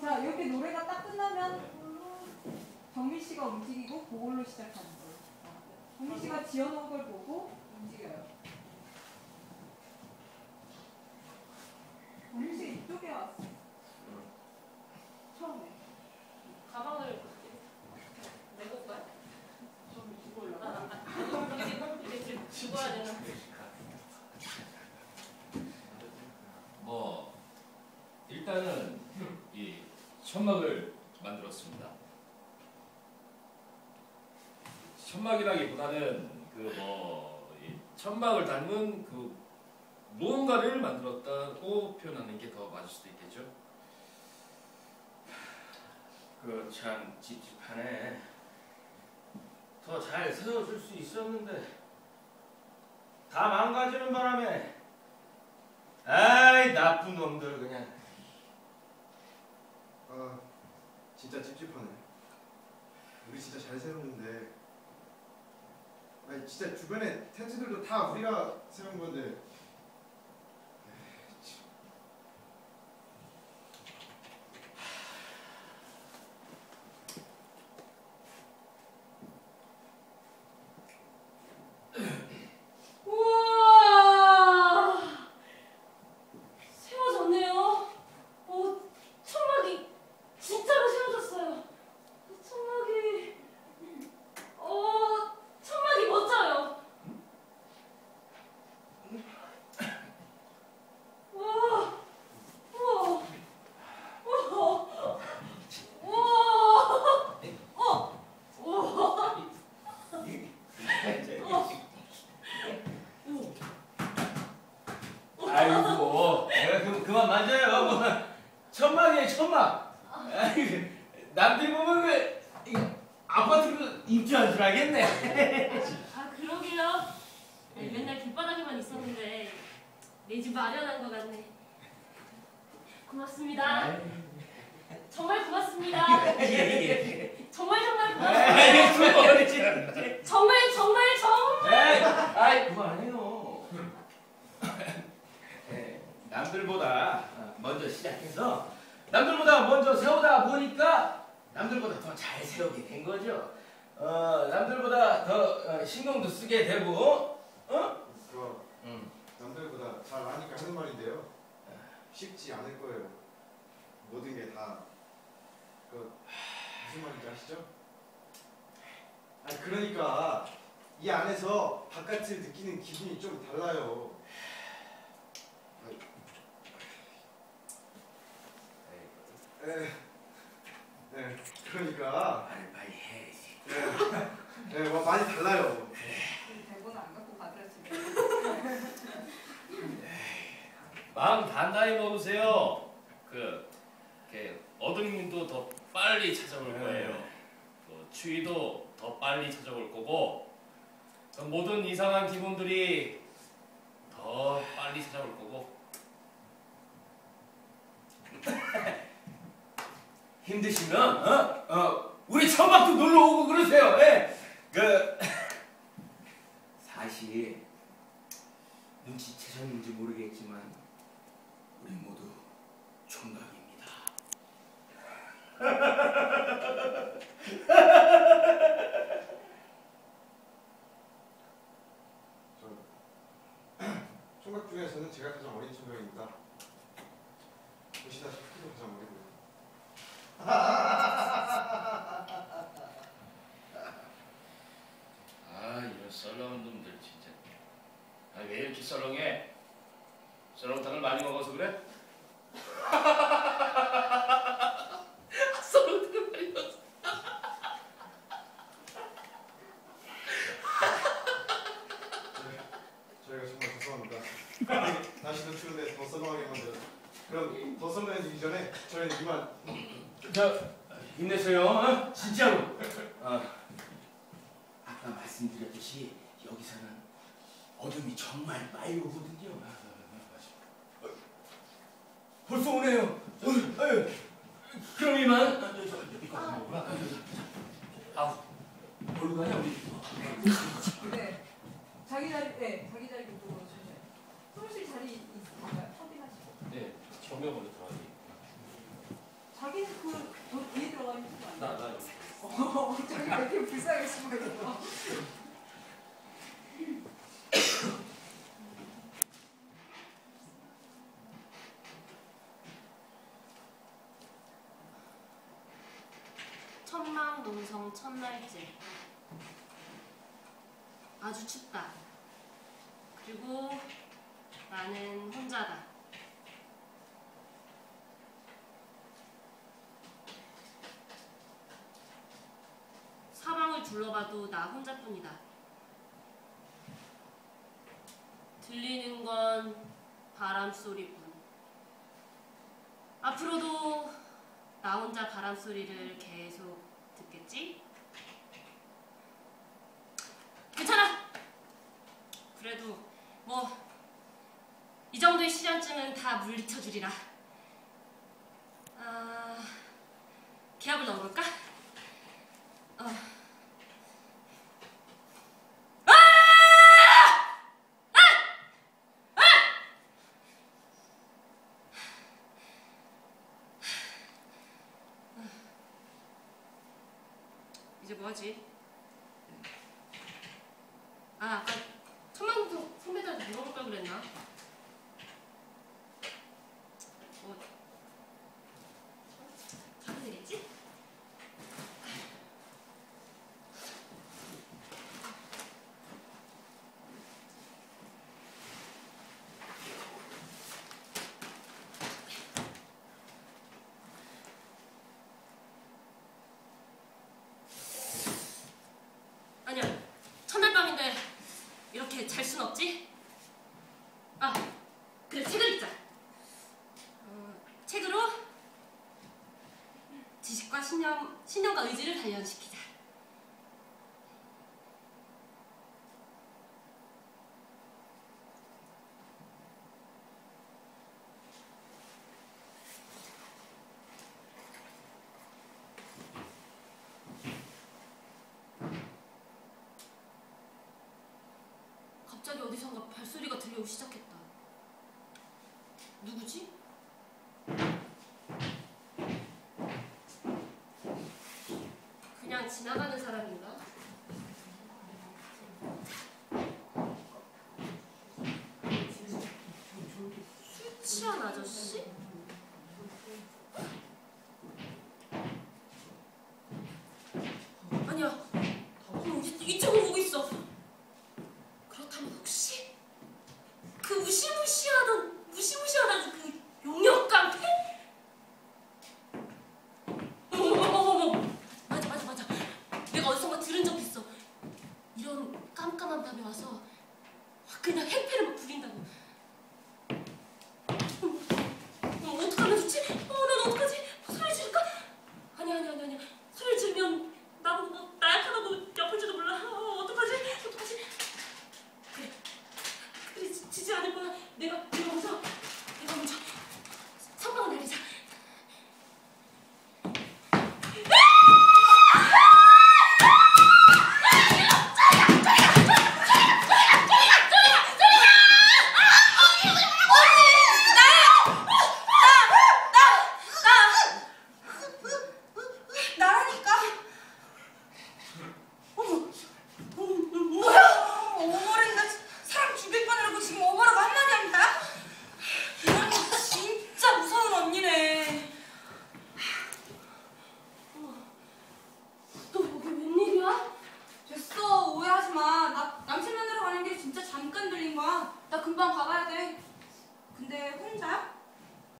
자, 이렇게 노래가 딱 끝나면 정민 씨가 움직이고 그걸로 시작하는 거예요. 정민 씨가 지어놓은 걸 보고 움직여요. 정민 씨 이쪽에 왔어요. 천막을 만들었습니다. 천막이라기보다는 그뭐 천막을 닮은 그 무언가를 만들었다고 표현하는 게 더 맞을 수도 있겠죠. 그 참 찝찝하네. 더 잘 세워줄 수 있었는데 다 망가지는 바람에 아이 나쁜 놈들 그냥 아 진짜 찝찝하네. 우리 진짜 잘 세웠는데. 아니 진짜 주변에 텐트들도 다 우리가 세운 건데. 우와! 세워졌네요. 어, 천막이 진짜로 세워졌어요. 천막이, 어, 천막이 멋져요. 우와, 우와, 우와, 우와, 어, 우와. 아이고 내가 그, 그만 만져요 뭐 천막 아이고 남들 보면 그 이거 아파트 그 입주한 줄 알겠네 아 그러게요. 네, 맨날 길바닥에만 있었는데 내 집 마련한 것 같네. 고맙습니다. 정말 고맙습니다. 정말 정말 고맙습니다. 아이 수고하지 정말 정말 정말. 에이, 아이 그만해요. 네, 남들보다 먼저 시작해서 남들보다 먼저 세우다 보니까 남들보다 더 잘 세우게 된 거죠. 어, 남들보다 더 어, 신경도 쓰게 되고, 어? 그거 음. 남들보다 잘 아니까 하는 말인데요. 쉽지 않을 거예요. 모든 게 다. 그 무슨 말인지 아시죠? 아니 그러니까 이 안에서 바깥을 느끼는 기분이 좀 달라요. 아이. 에, 네, 그러니까 말을 빨리 해야지. 네, 네, 뭐 많이 달라요. 대본을 안 갖고 가더랬지. 마음 단단히 먹으세요. 그 이렇게 어둠도 더 빨리 찾아올 거예요. 또 추위도 더 빨리 찾아올 거고 그 모든 이상한 기분들이 더 빨리 찾아올 거고 힘드시면 어? 어, 우리 천막도 놀러 오고 그러세요. 예. 그 사실 눈치채셨는지 모르겠지만 우리 모두 총각입니다. 저 총각 중에서는 제가 가장 어린 총각입니다. 보시다시피 가장 어리고요. 아 이런 썰렁한 놈들 진짜 아 왜 이렇게 썰렁해? 썰렁탕을 많이 먹어서 그래? 썰렁탕을 많이 먹어서 저희가 정말 죄송합니다. 다시도 추운데 더 썰렁하게 만들어. 그럼 더 썰렁해지기 전에 저희는 이만 저 힘내세요. 어? 진짜로. 어, 아까 말씀드렸듯이 여기서는 어둠이 정말 빨리 오거든요. 어, 벌써 오네요. 어, 그럼 이만. 어, 저, 저, 저, 이거 좀 먹어라. 아우, 어디로 가냐 우리? 네. 자기 자리, 네, 자기 자리 그쪽으로 주세요. 소실 자리? 확인하시고. 네 정면 먼저 들어가기 자기는 그, 저 뒤에 들어가 있는 거 아니에요? 나나 어, 이렇게. 천망 농성 첫날째. 아주 춥다. 그리고 나는 혼자다. 둘러봐도 나 혼자뿐이다. 들리는 건 바람 소리뿐. 앞으로도 나 혼자 바람 소리를 계속 듣겠지? 괜찮아. 그래도 뭐 이 정도의 시련쯤은 다 물리쳐 주리라. 아, 계약을 넣어볼까? 어. 이제 뭐하지? 아, 아까 천만 선배들한테 물어볼 걸 그랬나? 뭐 가도 되겠지? 아니야. 첫날 밤인데 이렇게 잘 순 없지? 아, 그래 책을 읽자. 어, 책으로 지식과 신념, 신념과 의지를 단련시키자. 갑자기 어디선가 발소리가 들려오기 시작했다. 누구지? 그냥 지나가는 사람인가? 술 취한 아저씨?